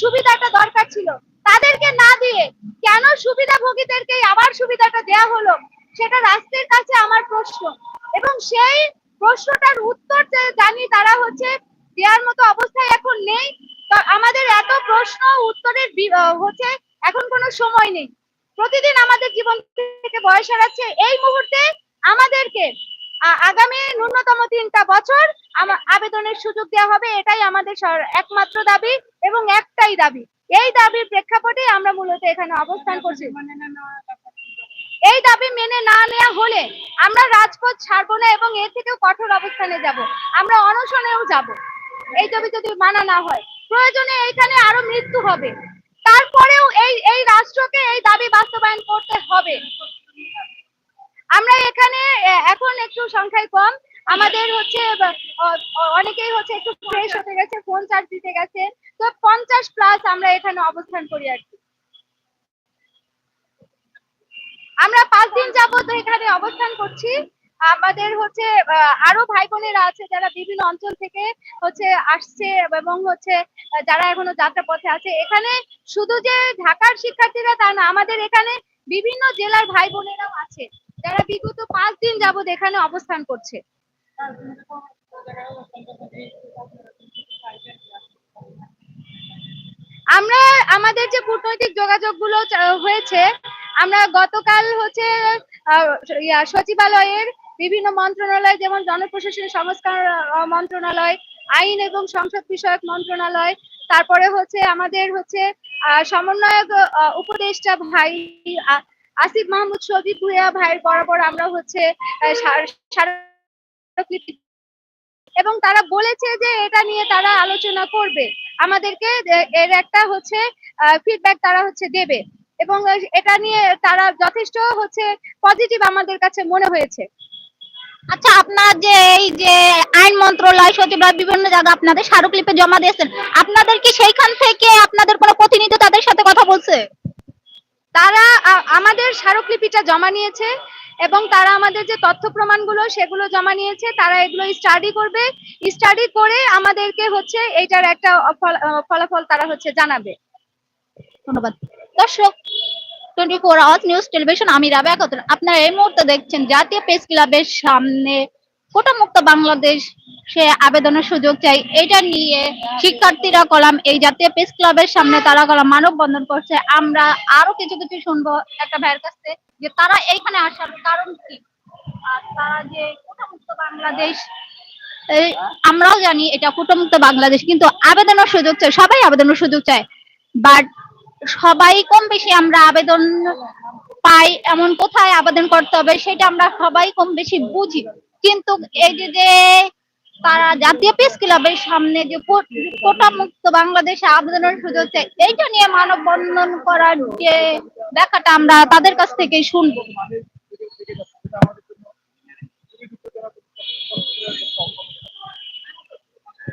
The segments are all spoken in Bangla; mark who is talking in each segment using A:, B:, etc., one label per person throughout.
A: সুবিধাটা দরকার ছিল। তাদেরকে না দিয়ে কেন সুবিধাভোগীদেরকে আবার সুবিধাটা দেয়া হলো, সেটা রাষ্ট্রের কাছে আমার প্রশ্ন। এবং সেই প্রশ্নটার উত্তর যে জানি তারা হচ্ছে দেওয়ার মতো অবস্থায় এখন নেই। আমাদের এত প্রশ্ন, উত্তরের হচ্ছে এখন কোনো সময় নেই। প্রতিদিন আমাদের জীবন থেকে বয়স হারাচ্ছে এই মুহূর্তে আমাদেরকে আগামী ন্যূনতম তিনটা বছর আমা- আবেদনের সুযোগ দেওয়া হবে, এটাই আমাদের একমাত্র দাবি এবং একটাই দাবি। এই দাবির প্রেক্ষাপটে আমরা মূলত এখানে অবস্থান করছি। এই দাবি মেনে না নেওয়া হলে আমরা রাজপথ ছাড়বো না এবং এর থেকেও কঠোর অবস্থানে যাব। আমরা অনশনেও যাব। এই দাবি যদি মানা না হয়, প্রয়োজনে এইখানে আরও মৃত্যু হবে। তারপরেও এই এই রাষ্ট্রকে এই দাবি বাস্তবায়ন করতে হবে। আমরা এখানে এখন একটু সংখ্যায় কম। আমাদের হচ্ছে অনেকেই হচ্ছে একটু ফ্রেশ হতে গেছে ফোন চার্জ দিতে গেছে। তো পঞ্চাশ প্লাস আমরা এখানে অবস্থান করি আর কি। আমরা পাঁচ দিন যাবত এখানে অবস্থান করছি। আমাদের হচ্ছে আরও ভাই বোনেরা আছে যারা বিভিন্ন অঞ্চল থেকে হচ্ছে আসছে এবং হচ্ছে যারা এখনও যাত্রা পথে আছে। এখানে শুধু যে ঢাকার শিক্ষার্থীরা তা না, আমাদের এখানে বিভিন্ন জেলার ভাই বোনেরাও আছে। যারা বিগত পাঁচ দিন যাবত এখানে অবস্থান করছে। আমরা আমাদের যে কূটনৈতিক যোগাযোগগুলো হয়েছে, আমরা গতকাল হচ্ছে সচিবালয়ের বিভিন্ন মন্ত্রণালয়, যেমন জনপ্রশাসন সংস্কার মন্ত্রণালয়, আইন এবং সংসদ বিষয়ক মন্ত্রণালয়, তারপরে হচ্ছে আমাদের হচ্ছে সমন্বয়ক উপদেষ্টা ভাই আসিফ মাহমুদ শফিক ভুইয়া ভাইয়ের বরাবর আমরা হচ্ছে এবং তারা বলেছে যে এটা নিয়ে তারা আলোচনা করবে। আমাদেরকে এর একটা হচ্ছে ফিডব্যাক তারা হচ্ছে দেবে। এবং এটা নিয়ে তারা যথেষ্ট হচ্ছে পজিটিভ আমাদের কাছে মনে হয়েছে।
B: আচ্ছা আপনার যে এই যে আইন মন্ত্রণালয় সচিবালয় বিভিন্ন জায়গা আপনাদের স্মারকলিপি জমা দিয়েছেন, আপনাদের কি সেইখান থেকে আপনাদের কোনো প্রতিনিধি তাদের সাথে কথা বলছে?
A: তারা আমাদের স্মারকলিপিটা জমা নিয়েছে এবং তারা আমাদের যে তথ্য প্রমাণগুলো সেগুলো জমা নিয়েছে, তারা এগুলো স্টাডি করবে। স্টাডি করে আমাদেরকে হচ্ছে এইটার একটা ফল- ফলাফল তারা হচ্ছে জানাবে।
B: ধন্যবাদ। দর্শক twenty four hours news television আমি খাতুন আপনারা এই মুহূর্তে দেখছেন জাতীয় প্রেস ক্লাবের সামনে কোটা মুক্ত বাংলাদেশ, সে আবেদনের সুযোগ চাই। এটা নিয়ে শিক্ষার্থীরা কলাম, এই জাতীয় প্রেস ক্লাবের সামনে তারা কলাম মানববন্ধন করছে। আমরা আরও কিছু কিছু শুনব একটা ভাইয়ের কাছে যে তারা এইখানে আসার কারণ কি? আমরাও জানি এটা কুটমুক্ত বাংলাদেশ, কিন্তু আবেদনের সুযোগ চাই, সবাই আবেদনের সুযোগ চায়। বাট সবাই কম বেশি আমরা আবেদন পাই, এমন কোথায় আবেদন করতে হবে সেটা আমরা সবাই কম বেশি বুঝি। কিন্তু এই যে যে তারা জাতীয় প্রেস ক্লাবের সামনে যে কোটা মুক্ত বাংলাদেশে আবেদনের সুযোগ এইটা নিয়ে মানববন্ধন করার যে দেখাটা আমরা তাদের কাছ থেকেই শুনব।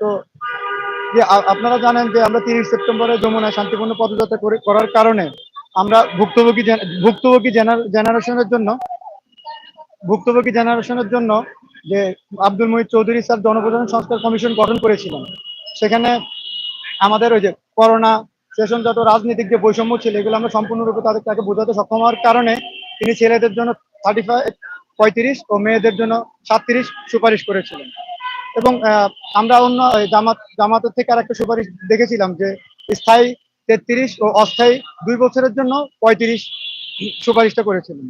C: তো আপনারা জানেন যে আমরা তিরিশ সেপ্টেম্বরে যমুনায় শান্তিপূর্ণ পদযাত্রা করে করার কারণে আমরা ভুক্তভোগী ভুক্তভোগী জেনার- জেনারেশনের জন্য ভুক্তভোগী জেনারেশনের জন্য যে আব্দুল মহিদ চৌধুরী স্যার জনপ্রশাসন সংস্কার কমিশন গঠন করেছিলেন, সেখানে আমাদের ওই যে করোনা সেশন যত রাজনৈতিক যে বৈষম্য ছিল, এগুলো আমরা সম্পূর্ণরূপে তাদের তাকে বোঝাতে সক্ষম হওয়ার কারণে তিনি ছেলেদের জন্য থার্টি ফাইভ পঁয়ত্রিশ ও মেয়েদের জন্য সাতত্রিশ সুপারিশ করেছিলেন। এবং আমরা অন্য জামাত, জামাতের থেকে আর একটা সুপারিশ দেখেছিলাম যে স্থায়ী তেত্রিশ ও অস্থায়ী দুই বছরের জন্য পঁয়ত্রিশ সুপারিশটা করেছিলেন।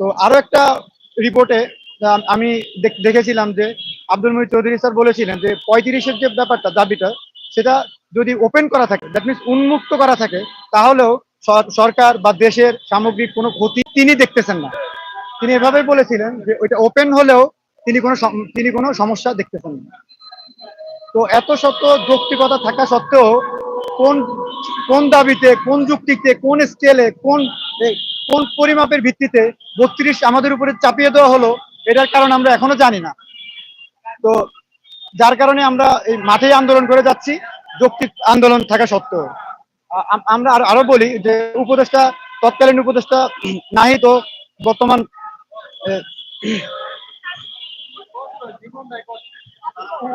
C: তো আরও একটা রিপোর্টে আমি দেখ- দেখেছিলাম যে আব্দুল মহিদ চৌধুরী স্যার বলেছিলেন যে পঁয়ত্রিশের যে ব্যাপারটা, দাবিটা, সেটা যদি ওপেন করা থাকে দ্যাট মিনস উন্মুক্ত করা থাকে, তাহলেও সর- সরকার বা দেশের সামগ্রিক কোনো ক্ষতি তিনি দেখতেছেন না। তিনি এভাবেই বলেছিলেন যে ওইটা ওপেন হলেও তিনি কোনো তিনি কোনো সমস্যা দেখতেছেন না। তো এত শত যৌক্তিকতা থাকা সত্ত্বেও কোন কোন দাবিতে, কোন যুক্তিতে, কোন স্কেলে কোন কোন পরিমাপের ভিত্তিতে বত্রিশ আমাদের উপরে চাপিয়ে দেওয়া হলো, এটার কারণ আমরা এখনও জানি না। তো যার কারণে আমরা এই মাঠেই আন্দোলন করে যাচ্ছি, যৌক্তিক আন্দোলন থাকা সত্ত্বেও। আমরা আর- বলি যে উপদেষ্টা, তৎকালীন উপদেষ্টা নাহিদ তো বর্তমান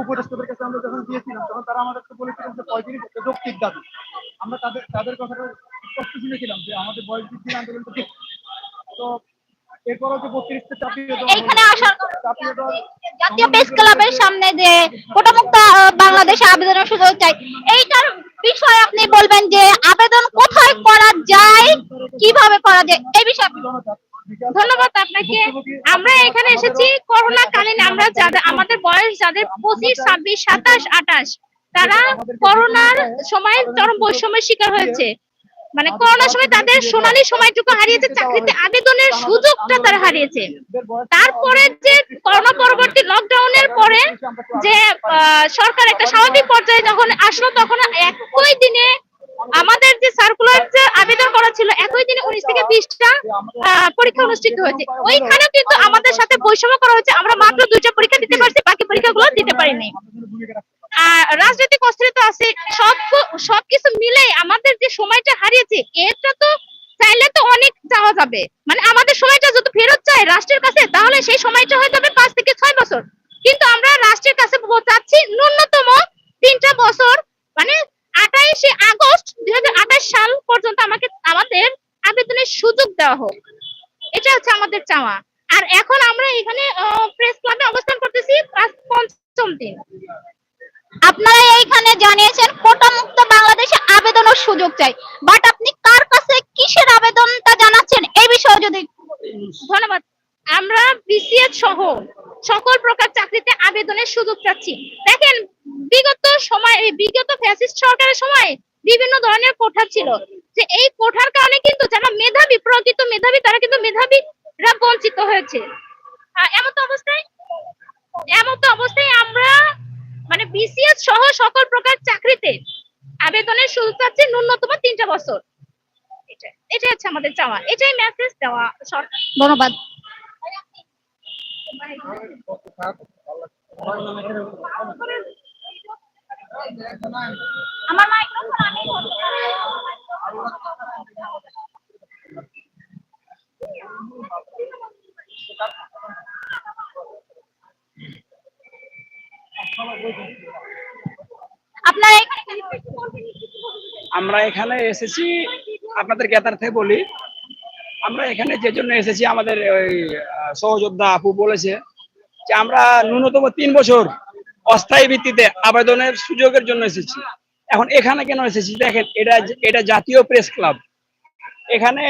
C: উপদেষ্টাদের কাছে আমরা যখন গিয়েছিলাম তখন তারা আমাদেরকে বলেছিলেন যে পঁয়ত্রিশ একটা যৌক্তিক দাবি আমরা তাদের তাদের কথাটা স্পষ্ট শুনেছিলাম যে আমাদের বয়স বৃদ্ধির আন্দোলনটা ঠিক তো এরপরও যে বত্রিশটা চাপিয়ে দেওয়া চাপিয়ে
B: জাতীয় প্রেস ক্লাবের সামনে যে কোটামুক্ত বাংলাদেশে আবেদনের সুযোগ চাই এইটার বিষয়ে আপনি বলবেন যে আবেদন কোথায় করা যায় কীভাবে করা যায় এই বিষয়ে।
D: ধন্যবাদ আপনাকে। আমরা এখানে এসেছি করোনা কালীন আমরা যাদের, আমাদের বয়স যাদের পঁচিশ, ছাব্বিশ, সাতাশ, আঠাশ, তারা করোনার সময় চরম বৈষম্যের শিকার হয়েছে। মানে করোনার সময় তাদের সোনালী সময়টুকু হারিয়েছে, চাকরিতে আবেদনের সুযোগটা তারা হারিয়েছে। তারপরে যে করোনা পরবর্তী লকডাউনের পরে যে সরকার একটা স্বাভাবিক পর্যায়ে যখন আসলো, তখন একই দিনে আমাদের যে সার্কুলার আবেদন করা ছিল। একই দিনে উনিশ থেকে বিশটা পরীক্ষা অনুষ্ঠিত হয়েছে। ওইখানেও কিন্তু আমাদের সাথে বৈষম্য করা হয়েছে। আমরা মাত্র দুইটা পরীক্ষা দিতে পারছি, বাকি পরীক্ষাগুলো দিতে পারিনি। রাজনৈতিক অস্থিরতা আছে, সব সবকিছু মিলে আমাদের যে সময়টা হারিয়েছে এটা তো চাইলে তো অনেক চাওয়া যাবে। মানে আমাদের সময়টা যদি ফেরত চাই রাষ্ট্রের কাছে, তাহলে সেই সময়টা হয়ে যাবে পাঁচ থেকে ছয় বছর কিন্তু আমরা রাষ্ট্রের কাছে ব- চাচ্ছি ন্যূনতম তিনটা বছর মানে আঠাইশে আগস্ট দুই সাল পর্যন্ত আমাকে আমাদের আবেদনের সুযোগ দেওয়া হোক এটা হচ্ছে আমাদের চাওয়া। আর এখন আমরা এখানে প্রেস ক্লাবে অবস্থান করতেছি পঞ্চম দিন।
B: আপনারা এইখানে জানিয়েছেন কোটা মুক্ত বাংলাদেশে আবেদনের সুযোগ চাই। বাট আপনি কার কাছে কিসের আবেদনটা জানাচ্ছেন? এই বিষয়ে যদি
D: ধন্যবাদ। আমরা বিসিএস সহ সকল প্রকার চাকরিতে আবেদনের সুযোগ চাচ্ছি। দেখেন, বিগত সময় বিগত ফ্যাসিস্ট সরকারের সময় বিভিন্ন ধরনের কোঠা ছিল। যে এই কোঠার কারণে কিন্তু যারা মেধাবী প্রকৃত মেধাবী তারা কিন্তু মেধাবীরা বঞ্চিত হয়েছে। আহ, এমত অবস্থায় এমত অবস্থায় আমরা মানে বিসিএস সহ সকল প্রকার চাকরিতে আবেদনের সুযোগ চাচ্ছি ন্যূনতম তিনটা বছর। এটাই হচ্ছে আমাদের চাওয়া এটাই মেসেজ দেওয়া সরকার।
B: ধন্যবাদ। আমার মাইক্রোফোন আমি
E: আমরা এখানে এসেছি, আপনাদের জ্ঞাতার থেকে বলি? আমরা এখানে যে জন্য এসেছি, আমাদের ওই সহযোদ্ধা আপু বলেছে যে আমরা ন্যূনতম তিন বছর অস্থায়ী ভিত্তিতে আবেদনের সুযোগের জন্য এসেছি। এখন এখানে কেন এসেছি? দেখেন, এটা এটা জাতীয় প্রেস ক্লাব এখানে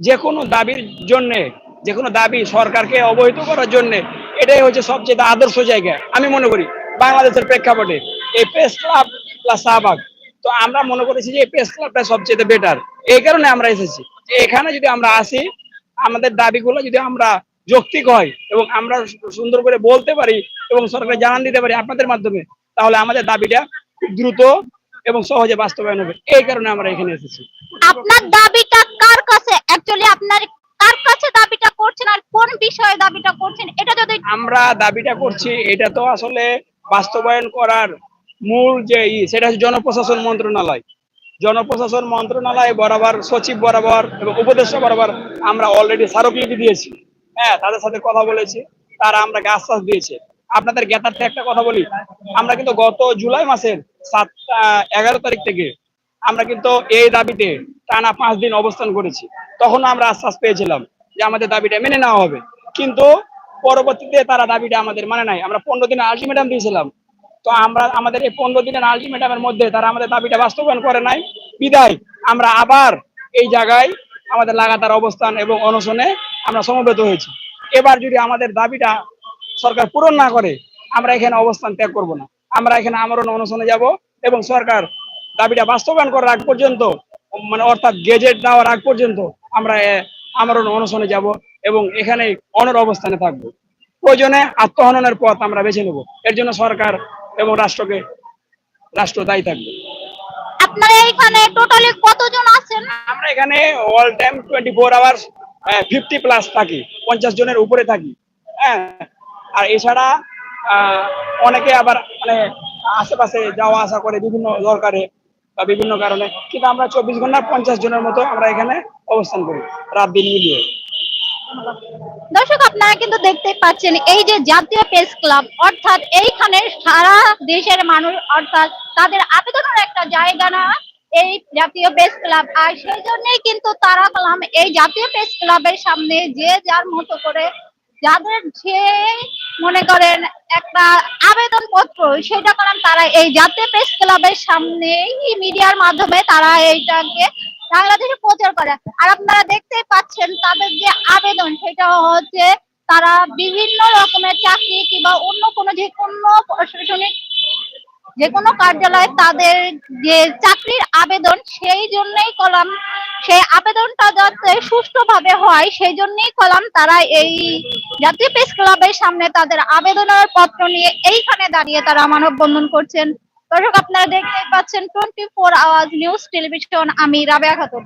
E: যে কোনো দাবির জন্যে, যে কোনো দাবি সরকারকে অবহিত করার জন্যে, এটাই হচ্ছে সবচেয়ে আদর্শ জায়গা। আমি মনে করি, বাংলাদেশের প্রেক্ষাপটে এই প্রেস ক্লাব প্লাস শাহবাগ। তো আমরা মনে করেছি যে এই প্রেস ক্লাবটা সবচেয়ে বেটার এই কারণে আমরা এসেছি। এখানে যদি আমরা আসি, আমাদের দাবিগুলো যদি আমরা যৌক্তিক হয় এবং আমরা সুন্দর করে বলতে পারি এবং সরকার জানান দিতে পারি আপনাদের মাধ্যমে, তাহলে আমাদের দাবিটা দ্রুত এবং সহজে বাস্তবায়ন হবে। এই কারণে আমরা এখানে এসেছি।
B: আপনার দাবিটা কার কাছে? অ্যাকচুয়ালি আপনার কার কাছে দাবিটা করছেন আর কোন বিষয়ে দাবিটা করছেন? এটা যদি
E: আমরা দাবিটা করছি এটা তো আসলে বাস্তবায়ন করার মূল যে সেটা হচ্ছে জনপ্রশাসন মন্ত্রণালয়। জনপ্রশাসন মন্ত্রণালয় বরাবর সচিব বরাবর এবং উপদেষ্টা বরাবর আমরা অলরেডি স্মারকলিপি দিয়েছি। হ্যাঁ তাদের সাথে কথা বলেছি। তারা আমরাকে আশ্বাস দিয়েছে। আপনাদের জ্ঞাতার্থে একটা কথা বলি। আমরা কিন্তু গত জুলাই মাসের সাত এগারো তারিখ থেকে আমরা কিন্তু এই দাবিতে টানা পাঁচ দিন অবস্থান করেছি। তখন আমরা আশ্বাস পেয়েছিলাম যে আমাদের দাবিটা মেনে নেওয়া হবে। কিন্তু পরবর্তীতে তারা দাবিটা আমাদের মানে নাই। আমরা পনেরো দিনের আলটিমেটাম দিয়েছিলাম। তো আমরা আমাদের এই পনেরো দিনের আলটিমেটামের মধ্যে তারা আমাদের দাবিটা বাস্তবায়ন করে নাই। বিদায়, আমরা আবার এই জায়গায় আমাদের লাগাতার অবস্থান এবং অনশনে আমরা সমবেত হয়েছি। এবার যদি আমাদের দাবিটা সরকার পূরণ না করে আমরা এখানে অবস্থান ত্যাগ করব না। আমরা এখানে আমরণ অনশনে যাব এবং সরকার দাবিটা বাস্তবায়ন করার আগ পর্যন্ত মানে অর্থাৎ গেজেট দেওয়ার আগ পর্যন্ত আমরা আমরণ অনশনে যাব এবং এখানে অনর অবস্থানে থাকব। প্রয়োজনে আত্মহননের পথ আমরা বেছে নেব। এর জন্য সরকার এবং রাষ্ট্রকে রাষ্ট্র দায়ী থাকবে।
B: আপনারা এইখানে টোটালি কতজন আছেন?
E: আমরা এখানে all time twenty four hours fifty plus থাকি পঞ্চাশ জনের উপরে থাকি। হ্যাঁ আর এছাড়া অনেকে আবার মানে আশেপাশে যাওয়া আসা করে বিভিন্ন দরকারে বা বিভিন্ন কারণে। কিন্তু আমরা চব্বিশ ঘণ্টা পঞ্চাশ জনের মতো আমরা এখানে অবস্থান করি, রাত দিন মিলিয়ে।
B: দর্শক, আপনারা কিন্তু দেখতে পাচ্ছেন, এই যে জাতীয় প্রেস ক্লাব, অর্থাৎ এইখানে সারা দেশের মানুষ, অর্থাৎ তাদের আবেদনের একটা জায়গা না, এই জাতীয় প্রেস ক্লাব। আর সেই জন্যই কিন্তু তারা কলাম এই জাতীয় প্রেস ক্লাবের সামনে যে যার মতো করে, যাদের যে মনে করেন, একটা আবেদন পত্র সেটা করেন তারা এই জাতীয় প্রেস ক্লাবের সামনে মিডিয়ার মাধ্যমে তারা এইটাকে বাংলাদেশে প্রচার করে। আর আপনারা দেখতেই পাচ্ছেন তাদের যে আবেদন, সেটা হচ্ছে তারা বিভিন্ন রকমের চাকরি কিংবা অন্য কোনো যে কোনো প্রশাসনিক যে কোনো কার্যালয়ে তাদের যে চাকরির আবেদন, সেই জন্যই কলাম সেই আবেদনটা যাতে সুষ্ঠুভাবে হয় সেই জন্যই কলাম তারা এই জাতীয় প্রেস ক্লাবের সামনে তাদের আবেদনের পত্র নিয়ে এইখানে দাঁড়িয়ে তারা মানববন্ধন করছেন। দর্শক, আপনারা দেখতেই পাচ্ছেন twenty four hours news television আমি রাবেয়া খাতুন।